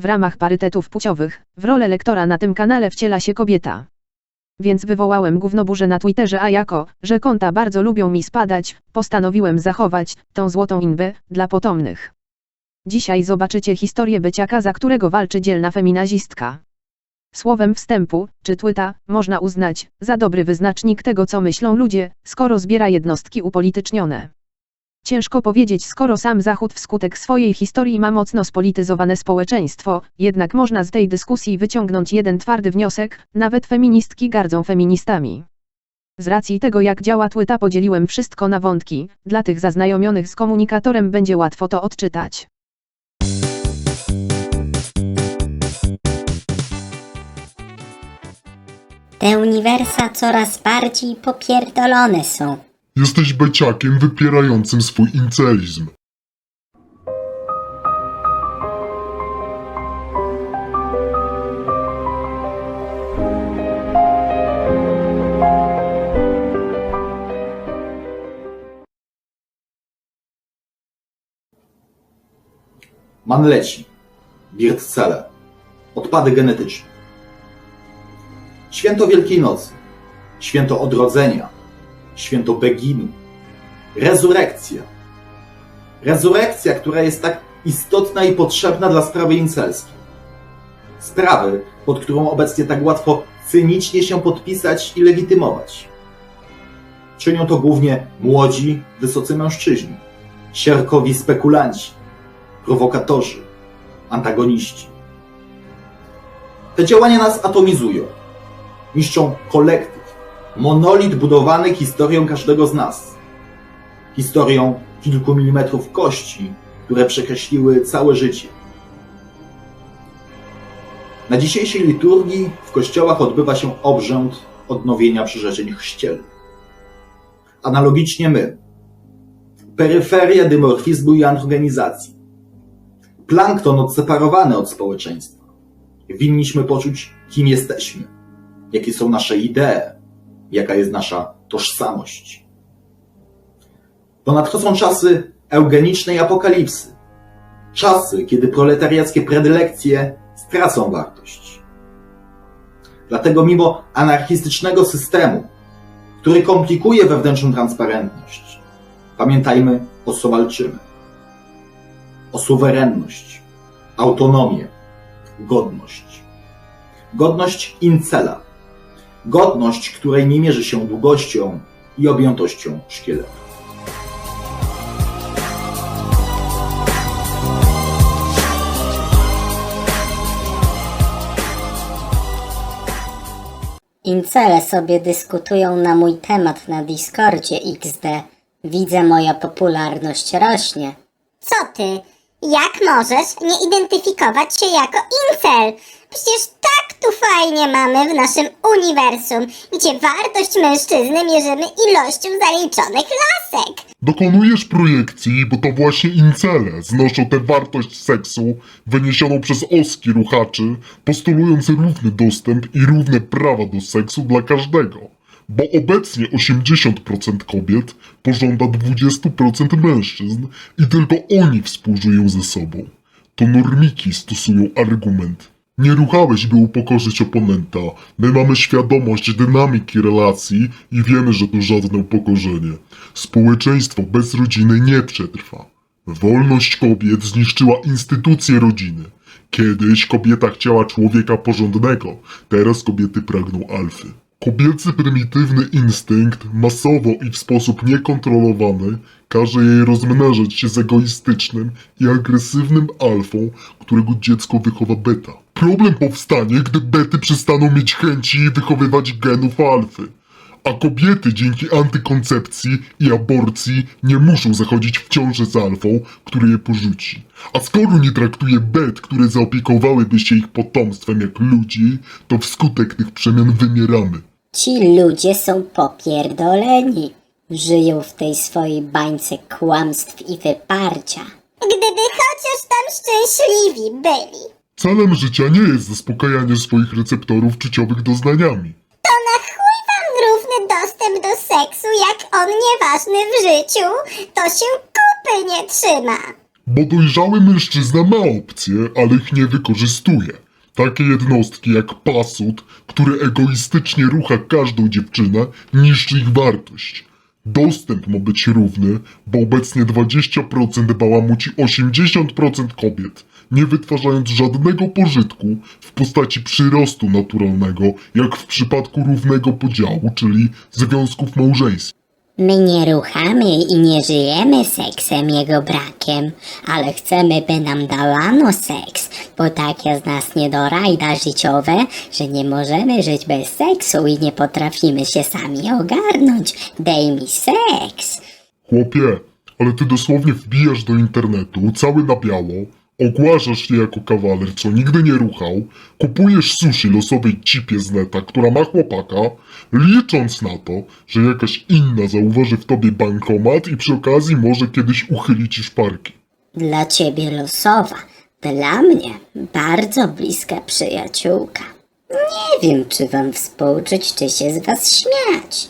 w ramach parytetów płciowych, w rolę lektora na tym kanale wciela się kobieta. Więc wywołałem gównoburzę na Twitterze, a jako, że konta bardzo lubią mi spadać, postanowiłem zachować tą złotą inbę dla potomnych. Dzisiaj zobaczycie historię byciaka, za którego walczy dzielna feminazistka. Słowem wstępu, czy Twitta, można uznać, za dobry wyznacznik tego co myślą ludzie, skoro zbiera jednostki upolitycznione. Ciężko powiedzieć skoro sam Zachód wskutek swojej historii ma mocno spolityzowane społeczeństwo, jednak można z tej dyskusji wyciągnąć jeden twardy wniosek, nawet feministki gardzą feministami. Z racji tego jak działa Twitta podzieliłem wszystko na wątki, dla tych zaznajomionych z komunikatorem będzie łatwo to odczytać. Te uniwersa coraz bardziej popierdolone są. Jesteś beciakiem wypierającym swój incelizm. Manleci, Birtcele, odpady genetyczne. Święto Wielkiej Nocy, święto Odrodzenia, święto Beginu, rezurekcja. Rezurekcja, która jest tak istotna i potrzebna dla sprawy incelskiej. Sprawy, pod którą obecnie tak łatwo cynicznie się podpisać i legitymować. Czynią to głównie młodzi, wysocy mężczyźni, sierkowi spekulanci, prowokatorzy, antagoniści. Te działania nas atomizują, niszczą kolektyw, monolit budowany historią każdego z nas. Historią kilku milimetrów kości, które przekreśliły całe życie. Na dzisiejszej liturgii w kościołach odbywa się obrzęd odnowienia przyrzeczeń chrzcielnych. Analogicznie my, peryferia dymorfizmu i androgenizacji, plankton odseparowany od społeczeństwa. Winniśmy poczuć, kim jesteśmy, jakie są nasze idee, jaka jest nasza tożsamość. To nadchodzą czasy eugenicznej apokalipsy. Czasy, kiedy proletariackie predylekcje stracą wartość. Dlatego mimo anarchistycznego systemu, który komplikuje wewnętrzną transparentność, pamiętajmy o co walczymy o suwerenność, autonomię, godność. Godność incela. Godność, której nie mierzy się długością i objętością szkieletu. Incele sobie dyskutują na mój temat na Discordzie XD. Widzę moja popularność rośnie. Co ty? Jak możesz nie identyfikować się jako incel? Przecież tak tu fajnie mamy w naszym uniwersum, gdzie wartość mężczyzny mierzymy ilością zaliczonych lasek. Dokonujesz projekcji, bo to właśnie incele znoszą tę wartość seksu wyniesioną przez oski ruchaczy, postulując równy dostęp i równe prawa do seksu dla każdego. Bo obecnie 80% kobiet pożąda 20% mężczyzn i tylko oni współżyją ze sobą. To normiki stosują argument. Nie ruchałeś, by upokorzyć oponenta. My mamy świadomość dynamiki relacji i wiemy, że to żadne upokorzenie. Społeczeństwo bez rodziny nie przetrwa. Wolność kobiet zniszczyła instytucje rodziny. Kiedyś kobieta chciała człowieka porządnego, teraz kobiety pragną alfy. Kobiecy prymitywny instynkt masowo i w sposób niekontrolowany każe jej rozmnażać się z egoistycznym i agresywnym alfą, którego dziecko wychowa beta. Problem powstanie, gdy bety przestaną mieć chęci wychowywać genów alfy. A kobiety dzięki antykoncepcji i aborcji nie muszą zachodzić w ciążę z alfą, który je porzuci. A skoro nie traktuje bet, które zaopiekowałyby się ich potomstwem jak ludzi, to wskutek tych przemian wymieramy. Ci ludzie są popierdoleni. Żyją w tej swojej bańce kłamstw i wyparcia. Gdyby chociaż tam szczęśliwi byli. Celem życia nie jest zaspokajanie swoich receptorów czuciowych doznaniami. To na chuj wam równy dostęp do seksu, jak on nieważny w życiu, to się kupy nie trzyma. Bo dojrzały mężczyzna ma opcje, ale ich nie wykorzystuje. Takie jednostki jak pasut, który egoistycznie rucha każdą dziewczynę, niszczy ich wartość. Dostęp ma być równy, bo obecnie 20% bałamuci 80% kobiet, nie wytwarzając żadnego pożytku w postaci przyrostu naturalnego, jak w przypadku równego podziału, czyli związków małżeńskich. My nie ruchamy i nie żyjemy seksem jego brakiem, ale chcemy, by nam dawano seks, bo takie z nas niedorajda życiowe, że nie możemy żyć bez seksu i nie potrafimy się sami ogarnąć. Daj mi seks. Chłopie, ale ty dosłownie wbijasz do internetu, cały na biało, ogłaszasz się jako kawaler, co nigdy nie ruchał, kupujesz sushi losowej cipie z neta, która ma chłopaka, licząc na to, że jakaś inna zauważy w tobie bankomat i przy okazji może kiedyś uchyli ci szparki. Dla ciebie losowa, dla mnie bardzo bliska przyjaciółka. Nie wiem, czy wam współczuć, czy się z was śmiać.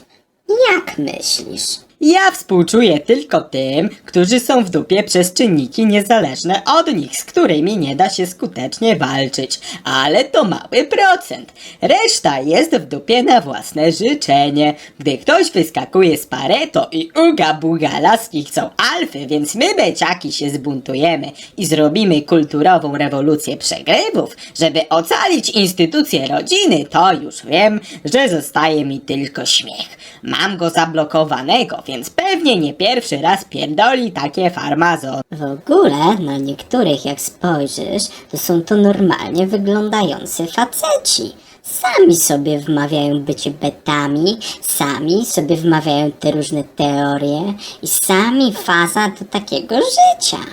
Jak myślisz? Ja współczuję tylko tym, którzy są w dupie przez czynniki niezależne od nich, z którymi nie da się skutecznie walczyć. Ale to mały procent. Reszta jest w dupie na własne życzenie. Gdy ktoś wyskakuje z pareto i uga buga laski chcą alfy, więc my beciaki się zbuntujemy i zrobimy kulturową rewolucję przegrywów, żeby ocalić instytucję rodziny, to już wiem, że zostaje mi tylko śmiech. Mam go zablokowanego, więc pewnie nie pierwszy raz pierdoli takie farmazon. W ogóle na niektórych jak spojrzysz, to są to normalnie wyglądający faceci. Sami sobie wmawiają bycie betami, sami sobie wmawiają te różne teorie i sami faza do takiego życia.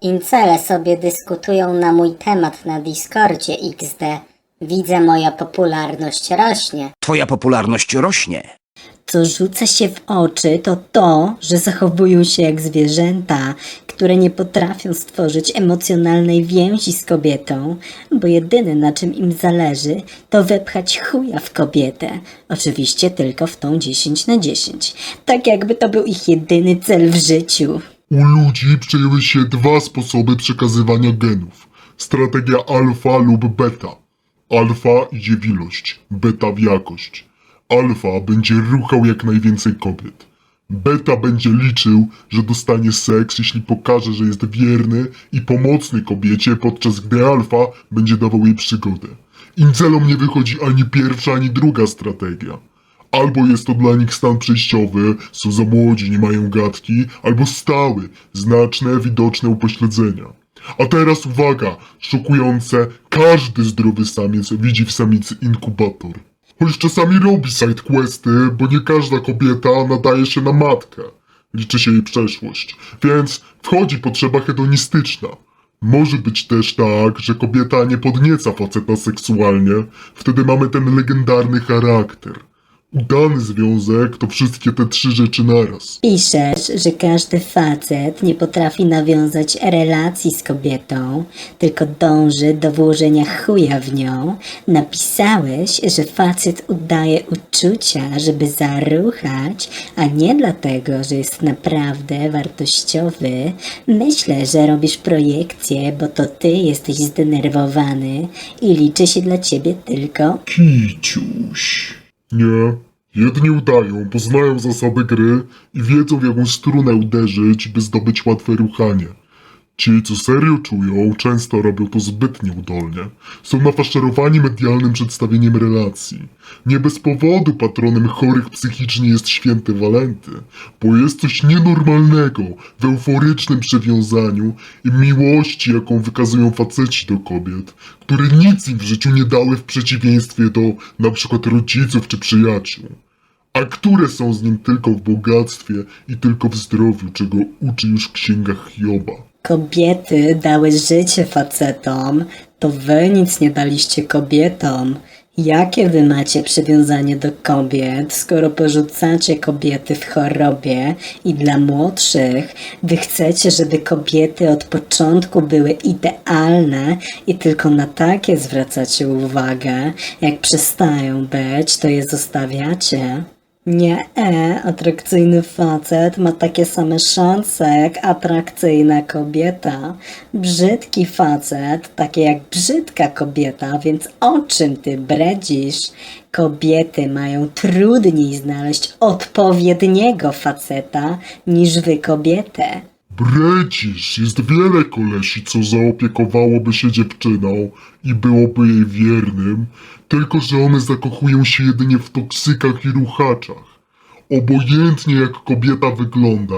Incele sobie dyskutują na mój temat na Discordzie XD. Widzę moja popularność rośnie. Twoja popularność rośnie. Co rzuca się w oczy, to to, że zachowują się jak zwierzęta, które nie potrafią stworzyć emocjonalnej więzi z kobietą, bo jedyne na czym im zależy, to wepchać chuja w kobietę. Oczywiście tylko w tą 10 na 10. Tak jakby to był ich jedyny cel w życiu. U ludzi przyjęły się dwa sposoby przekazywania genów. Strategia alfa lub beta. Alfa idzie w ilość, beta w jakość. Alfa będzie ruchał jak najwięcej kobiet. Beta będzie liczył, że dostanie seks, jeśli pokaże, że jest wierny i pomocny kobiecie, podczas gdy alfa będzie dawał jej przygodę. Incelom nie wychodzi ani pierwsza, ani druga strategia. Albo jest to dla nich stan przejściowy, są za młodzi, nie mają gadki, albo stały, znaczne, widoczne upośledzenia. A teraz uwaga, szokujące, każdy zdrowy samiec widzi w samicy inkubator. Choć czasami robi sidequesty, bo nie każda kobieta nadaje się na matkę. Liczy się jej przeszłość, więc wchodzi potrzeba hedonistyczna. Może być też tak, że kobieta nie podnieca faceta seksualnie, wtedy mamy ten legendarny charakter. Udany związek to wszystkie te trzy rzeczy naraz. Piszesz, że każdy facet nie potrafi nawiązać relacji z kobietą, tylko dąży do włożenia chuja w nią. Napisałeś, że facet udaje uczucia, żeby zaruchać, a nie dlatego, że jest naprawdę wartościowy. Myślę, że robisz projekcję, bo to ty jesteś zdenerwowany i liczy się dla ciebie tylko Kiciuś. Nie. Jedni udają, bo znają zasady gry i wiedzą w jaką strunę uderzyć, by zdobyć łatwe ruchanie. Ci, co serio czują, często robią to zbyt nieudolnie. Są nafaszerowani medialnym przedstawieniem relacji. Nie bez powodu patronem chorych psychicznie jest święty Walenty, bo jest coś nienormalnego w euforycznym przywiązaniu i miłości, jaką wykazują faceci do kobiet, które nic im w życiu nie dały w przeciwieństwie do przykład rodziców czy przyjaciół a które są z nim tylko w bogactwie i tylko w zdrowiu, czego uczy już księga Hioba. Kobiety dały życie facetom, to wy nic nie daliście kobietom. Jakie wy macie przywiązanie do kobiet, skoro porzucacie kobiety w chorobie i dla młodszych? Wy chcecie, żeby kobiety od początku były idealne i tylko na takie zwracacie uwagę. Jak przestają być, to je zostawiacie. Nie, e, atrakcyjny facet ma takie same szanse jak atrakcyjna kobieta. Brzydki facet, takie jak brzydka kobieta, więc o czym ty bredzisz? Kobiety mają trudniej znaleźć odpowiedniego faceta niż wy kobietę. Bredzisz, jest wiele kolesi, co zaopiekowałoby się dziewczyną i byłoby jej wiernym, tylko że one zakochują się jedynie w toksykach i ruchaczach. Obojętnie jak kobieta wygląda,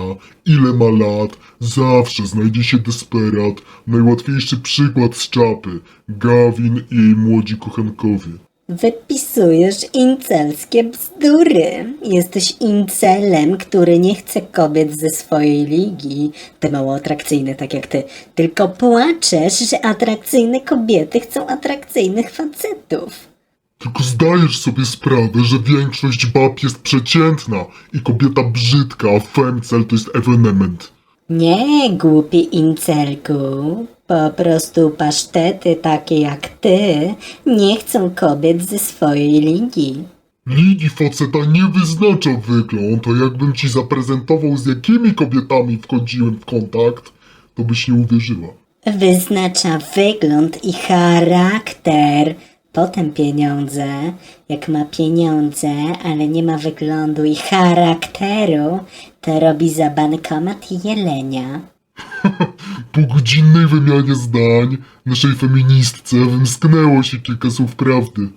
ile ma lat, zawsze znajdzie się desperat, najłatwiejszy przykład z czapy, Gawin i jej młodzi kochankowie. Wypisujesz incelskie bzdury. Jesteś incelem, który nie chce kobiet ze swojej ligi. Ty mało atrakcyjny, tak jak ty. Tylko płaczesz, że atrakcyjne kobiety chcą atrakcyjnych facetów. Tylko zdajesz sobie sprawę, że większość bab jest przeciętna i kobieta brzydka, a femcel to jest ewenement. Nie, głupi incelku. Po prostu pasztety takie jak ty nie chcą kobiet ze swojej ligi. Ligi faceta nie wyznacza wygląd, a jakbym ci zaprezentował z jakimi kobietami wchodziłem w kontakt, to byś nie uwierzyła. Wyznacza wygląd i charakter. Potem pieniądze. Jak ma pieniądze, ale nie ma wyglądu i charakteru, to robi za bankomat jelenia. Po godzinnej wymianie zdań naszej feministce wymsknęło się kilka słów prawdy.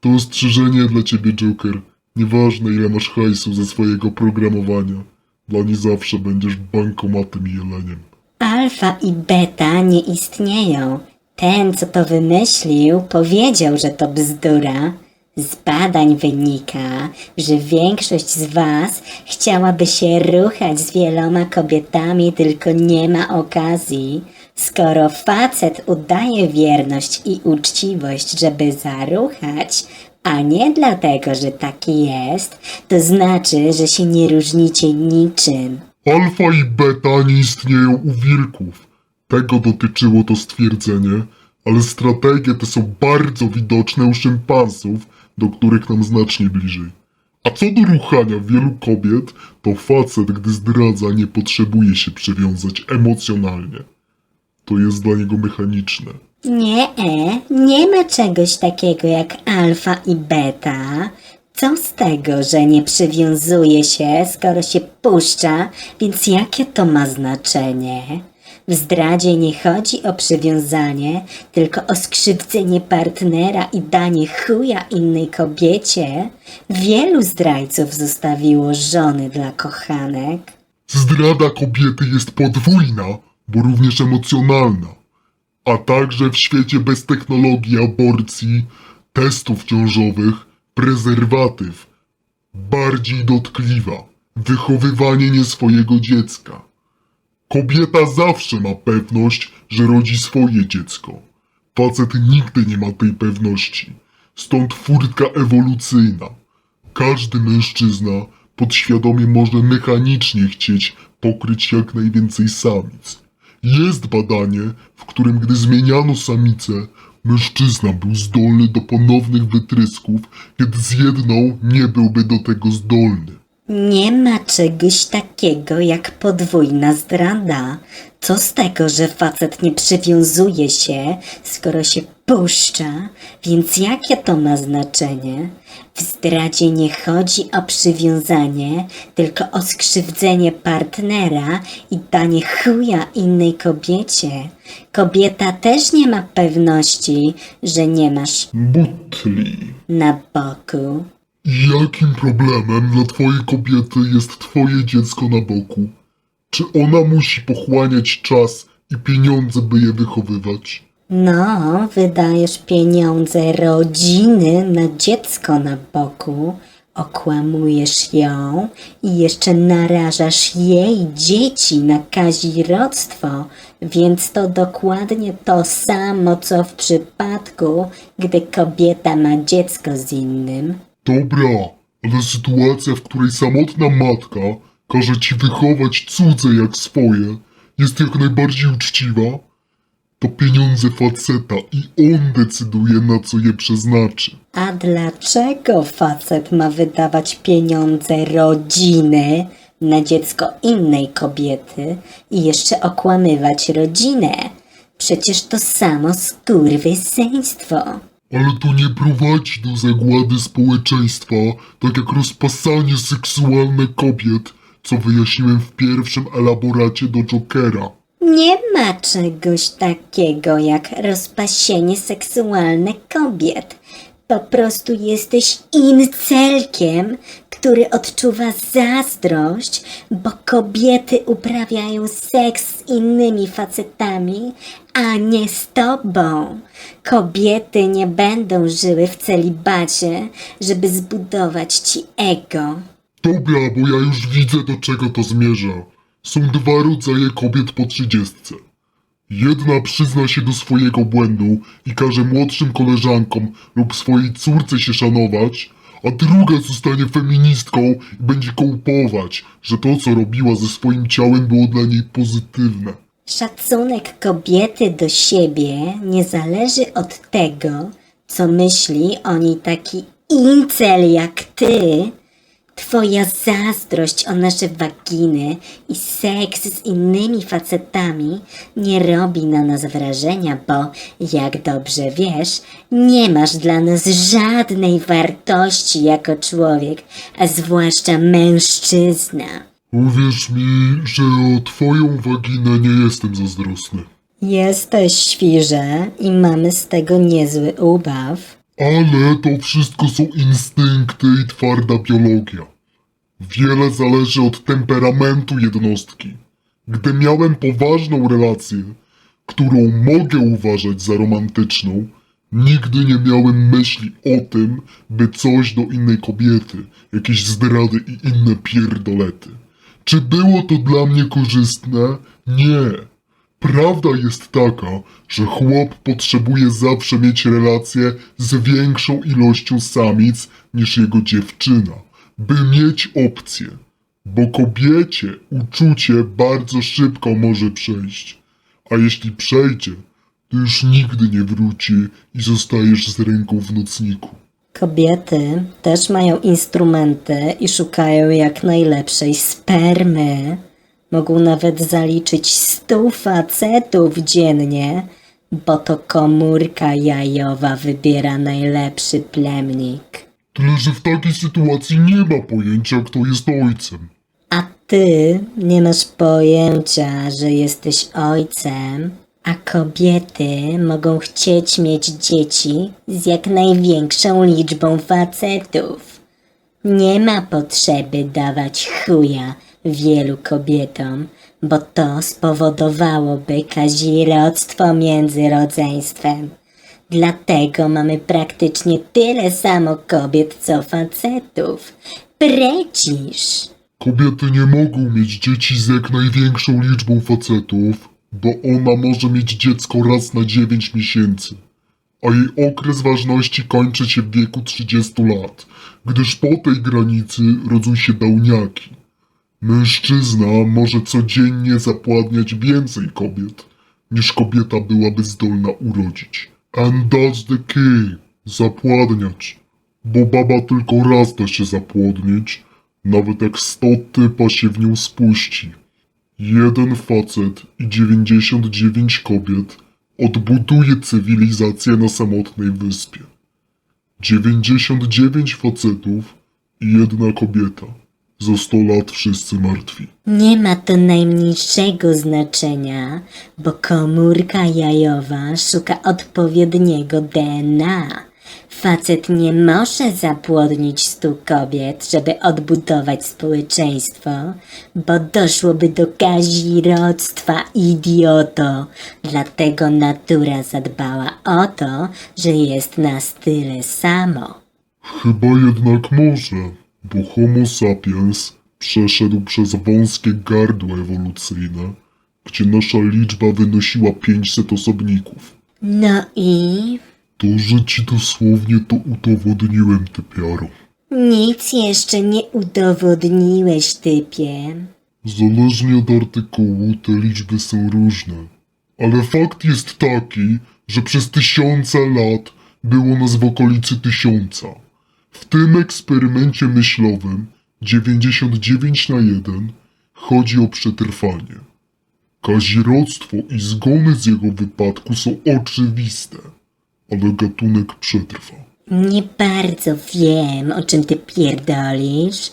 To ostrzeżenie dla ciebie, Joker. Nieważne ile masz hajsu ze swojego programowania. Dla niej zawsze będziesz bankomatem i jeleniem. Alfa i beta nie istnieją. Ten, co to wymyślił, powiedział, że to bzdura. Z badań wynika, że większość z Was chciałaby się ruchać z wieloma kobietami, tylko nie ma okazji. Skoro facet udaje wierność i uczciwość, żeby zaruchać, a nie dlatego, że taki jest, to znaczy, że się nie różnicie niczym. Alfa i beta nie istnieją u wilków. Tego dotyczyło to stwierdzenie, ale strategie te są bardzo widoczne u szympansów, do których nam znacznie bliżej. A co do ruchania wielu kobiet, to facet, gdy zdradza, nie potrzebuje się przywiązać emocjonalnie. To jest dla niego mechaniczne. Nie, e, nie ma czegoś takiego jak alfa i beta. Co z tego, że nie przywiązuje się, skoro się puszcza, więc jakie to ma znaczenie? W zdradzie nie chodzi o przywiązanie, tylko o skrzywdzenie partnera i danie chuja innej kobiecie. Wielu zdrajców zostawiło żony dla kochanek. Zdrada kobiety jest podwójna, bo również emocjonalna. A także w świecie bez technologii aborcji, testów ciążowych, prezerwatyw, bardziej dotkliwa, wychowywanie nie swojego dziecka. Kobieta zawsze ma pewność, że rodzi swoje dziecko. Facet nigdy nie ma tej pewności. Stąd furtka ewolucyjna. Każdy mężczyzna podświadomie może mechanicznie chcieć pokryć jak najwięcej samic. Jest badanie, w którym gdy zmieniano samicę, mężczyzna był zdolny do ponownych wytrysków, kiedy z jedną nie byłby do tego zdolny. Nie ma czegoś takiego jak podwójna zdrada. Co z tego, że facet nie przywiązuje się, skoro się puszcza? Więc jakie to ma znaczenie? W zdradzie nie chodzi o przywiązanie, tylko o skrzywdzenie partnera i danie chuja innej kobiecie. Kobieta też nie ma pewności, że nie masz Butli. na boku. Jakim problemem dla twojej kobiety jest twoje dziecko na boku? Czy ona musi pochłaniać czas i pieniądze, by je wychowywać? No, wydajesz pieniądze rodziny na dziecko na boku, okłamujesz ją i jeszcze narażasz jej dzieci na kazirodztwo, więc to dokładnie to samo, co w przypadku, gdy kobieta ma dziecko z innym. Dobra, ale sytuacja, w której samotna matka każe ci wychować cudze jak swoje, jest jak najbardziej uczciwa? To pieniądze faceta i on decyduje na co je przeznaczy. A dlaczego facet ma wydawać pieniądze rodziny na dziecko innej kobiety i jeszcze okłamywać rodzinę? Przecież to samo skurwysyństwo. Ale to nie prowadzi do zagłady społeczeństwa, tak jak rozpasanie seksualne kobiet, co wyjaśniłem w pierwszym elaboracie do Jokera. Nie ma czegoś takiego jak rozpasienie seksualne kobiet. Po prostu jesteś incelkiem, który odczuwa zazdrość, bo kobiety uprawiają seks z innymi facetami, a nie z tobą. Kobiety nie będą żyły w celibacie, żeby zbudować ci ego. Dobra, bo ja już widzę do czego to zmierza. Są dwa rodzaje kobiet po trzydziestce. Jedna przyzna się do swojego błędu i każe młodszym koleżankom lub swojej córce się szanować, a druga zostanie feministką i będzie kołpować, że to co robiła ze swoim ciałem było dla niej pozytywne. Szacunek kobiety do siebie nie zależy od tego, co myśli o niej taki incel jak ty. Twoja zazdrość o nasze waginy i seks z innymi facetami nie robi na nas wrażenia, bo, jak dobrze wiesz, nie masz dla nas żadnej wartości jako człowiek, a zwłaszcza mężczyzna. Uwierz mi, że o twoją waginę nie jestem zazdrosny. Jesteś świże i mamy z tego niezły ubaw. Ale to wszystko są instynkty i twarda biologia. Wiele zależy od temperamentu jednostki. Gdy miałem poważną relację, którą mogę uważać za romantyczną, nigdy nie miałem myśli o tym, by coś do innej kobiety, jakieś zdrady i inne pierdolety. Czy było to dla mnie korzystne? Nie. Prawda jest taka, że chłop potrzebuje zawsze mieć relację z większą ilością samic niż jego dziewczyna, by mieć opcję. Bo kobiecie uczucie bardzo szybko może przejść. A jeśli przejdzie, to już nigdy nie wróci i zostajesz z ręką w nocniku. Kobiety też mają instrumenty i szukają jak najlepszej spermy. Mogą nawet zaliczyć stu facetów dziennie, bo to komórka jajowa wybiera najlepszy plemnik. Tyle, że w takiej sytuacji nie ma pojęcia, kto jest ojcem. A ty nie masz pojęcia, że jesteś ojcem, a kobiety mogą chcieć mieć dzieci z jak największą liczbą facetów. Nie ma potrzeby dawać chuja wielu kobietom, bo to spowodowałoby kazirodztwo między rodzeństwem. Dlatego mamy praktycznie tyle samo kobiet co facetów. Precisz! Kobiety nie mogą mieć dzieci z jak największą liczbą facetów, bo ona może mieć dziecko raz na 9 miesięcy, a jej okres ważności kończy się w wieku 30 lat, gdyż po tej granicy rodzą się dałniaki. Mężczyzna może codziennie zapładniać więcej kobiet, niż kobieta byłaby zdolna urodzić. And that's the key. Zapładniać. Bo baba tylko raz da się zapłodnić, nawet jak sto typa się w nią spuści. Jeden facet i 99 kobiet odbuduje cywilizację na samotnej wyspie. 99 facetów i jedna kobieta. Za 100 lat wszyscy martwi. Nie ma to najmniejszego znaczenia, bo komórka jajowa szuka odpowiedniego DNA. Facet nie może zapłodnić stu kobiet, żeby odbudować społeczeństwo, bo doszłoby do kazirodztwa, idioto. Dlatego natura zadbała o to, że jest nas tyle samo. Chyba jednak może, bo Homo sapiens przeszedł przez wąskie gardło ewolucyjne, gdzie nasza liczba wynosiła 500 osobników. No i To, że ci dosłownie to udowodniłem, typiaro. nic jeszcze nie udowodniłeś, typie. Zależnie od artykułu te liczby są różne, Ale fakt jest taki, że przez tysiące lat było nas w okolicy tysiąca. W tym eksperymencie myślowym 99 na 1 chodzi o przetrwanie. Kazirodztwo i zgony z jego wypadku są oczywiste, ale gatunek przetrwa. Nie bardzo wiem, o czym ty pierdolisz.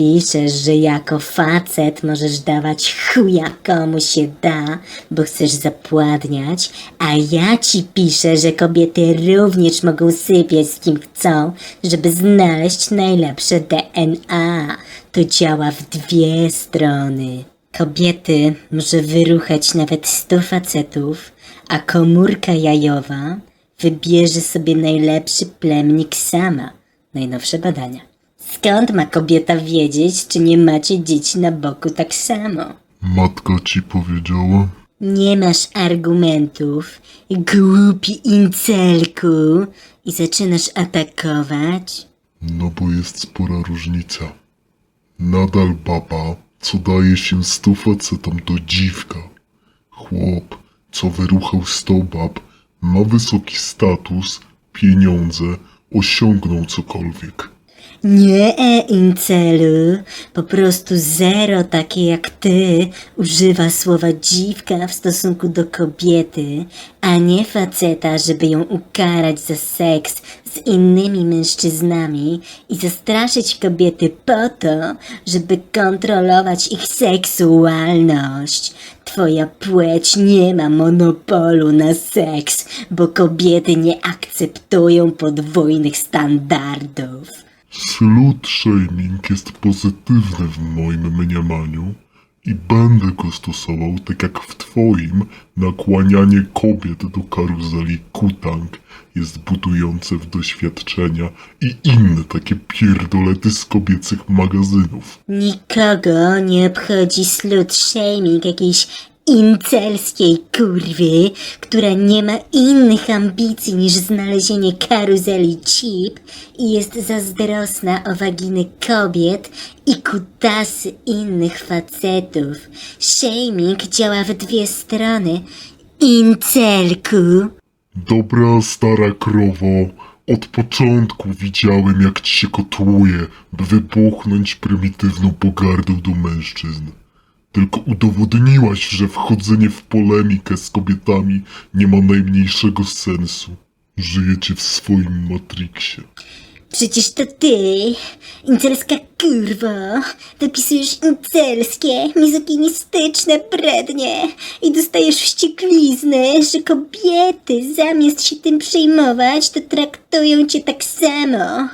Piszesz, że jako facet możesz dawać chuja komu się da, bo chcesz zapładniać, a ja ci piszę, że kobiety również mogą sypiać z kim chcą, żeby znaleźć najlepsze DNA. To działa w dwie strony. Kobiety może wyruchać nawet sto facetów, a komórka jajowa wybierze sobie najlepszy plemnik sama. Najnowsze badania. Skąd ma kobieta wiedzieć, czy nie macie dzieci na boku tak samo? Matka ci powiedziała? Nie masz argumentów, głupi incelku, i zaczynasz atakować? No bo jest spora różnica. Nadal baba, co daje się stu facetom to dziwka. Chłop, co wyruchał sto bab, ma wysoki status, pieniądze, osiągnął cokolwiek. Nie, e, incelu, po prostu zero takie jak ty używa słowa dziwka w stosunku do kobiety, a nie faceta, żeby ją ukarać za seks z innymi mężczyznami i zastraszyć kobiety po to, żeby kontrolować ich seksualność. Twoja płeć nie ma monopolu na seks, bo kobiety nie akceptują podwójnych standardów. Slut shaming jest pozytywny w moim mniemaniu i będę go stosował tak jak w twoim nakłanianie kobiet do karuzeli kutang jest budujące w doświadczenia i inne takie pierdolety z kobiecych magazynów. Nikogo nie obchodzi slut shaming jakiejś incelskiej kurwy, która nie ma innych ambicji niż znalezienie karuzeli chip i jest zazdrosna o waginy kobiet i kutasy innych facetów. Shaming działa w dwie strony. Incelku. Dobra stara krowo, od początku widziałem jak ci się kotłuje, by wybuchnąć prymitywną pogardą do mężczyzn. Tylko udowodniłaś, że wchodzenie w polemikę z kobietami nie ma najmniejszego sensu. Żyjecie w swoim Matrixie. Przecież to ty, incelska kurwo, wypisujesz incelskie, mizoginistyczne brednie i dostajesz wścieklizny, że kobiety zamiast się tym przejmować, to traktują cię tak samo.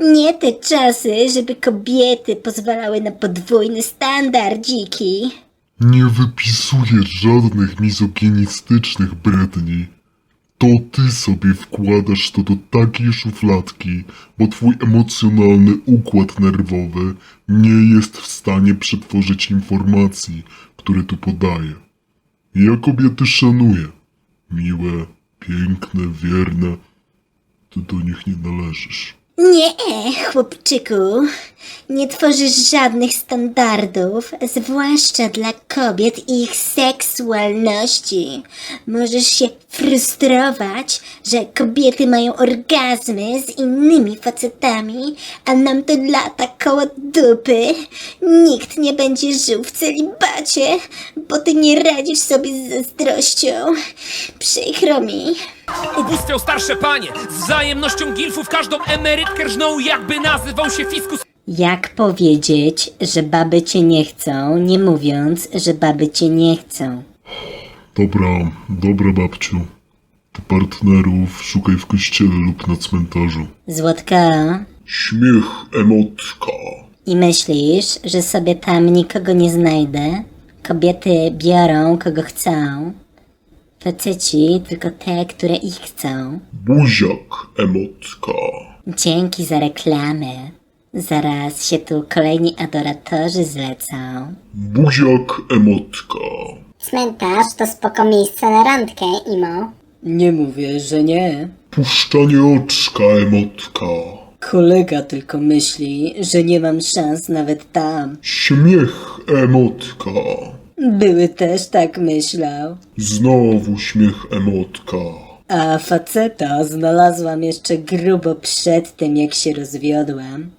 Nie te czasy, żeby kobiety pozwalały na podwójny standard, dziki. Nie wypisuję żadnych mizoginistycznych bredni. To ty sobie wkładasz to do takiej szufladki, bo twój emocjonalny układ nerwowy nie jest w stanie przetworzyć informacji, które tu podaję. Ja kobiety szanuję. Miłe, piękne, wierne. Ty do nich nie należysz. Nie, chłopczyku, nie tworzysz żadnych standardów, zwłaszcza dla kobiet i ich seksualności. Możesz się frustrować, że kobiety mają orgazmy z innymi facetami, a nam to lata koło dupy. Nikt nie będzie żył w celibacie, bo ty nie radzisz sobie z zazdrością. Przykro mi. Ubóstwią starsze panie, z wzajemnością gilfów każdą emerytkę rżną jakby nazywał się fiskus Jak powiedzieć, że baby cię nie chcą, nie mówiąc, że baby cię nie chcą? Dobra, dobra babciu. Ty partnerów szukaj w kościele lub na cmentarzu. Złotka, Śmiech emotka. i myślisz, że sobie tam nikogo nie znajdę? Kobiety biorą kogo chcą. Faceci tylko te, które ich chcą. Buziak emotka. Dzięki za reklamę. Zaraz się tu kolejni adoratorzy zlecą. Buziak emotka. Cmentarz to spoko miejsce na randkę, Imo. Nie mówię, że nie. Puszczanie oczka emotka. Kolega tylko myśli, że nie mam szans nawet tam. Śmiech emotka. Były też tak myślał. Znowu śmiech emotka. A faceta znalazłam jeszcze grubo przed tym, jak się rozwiodłam.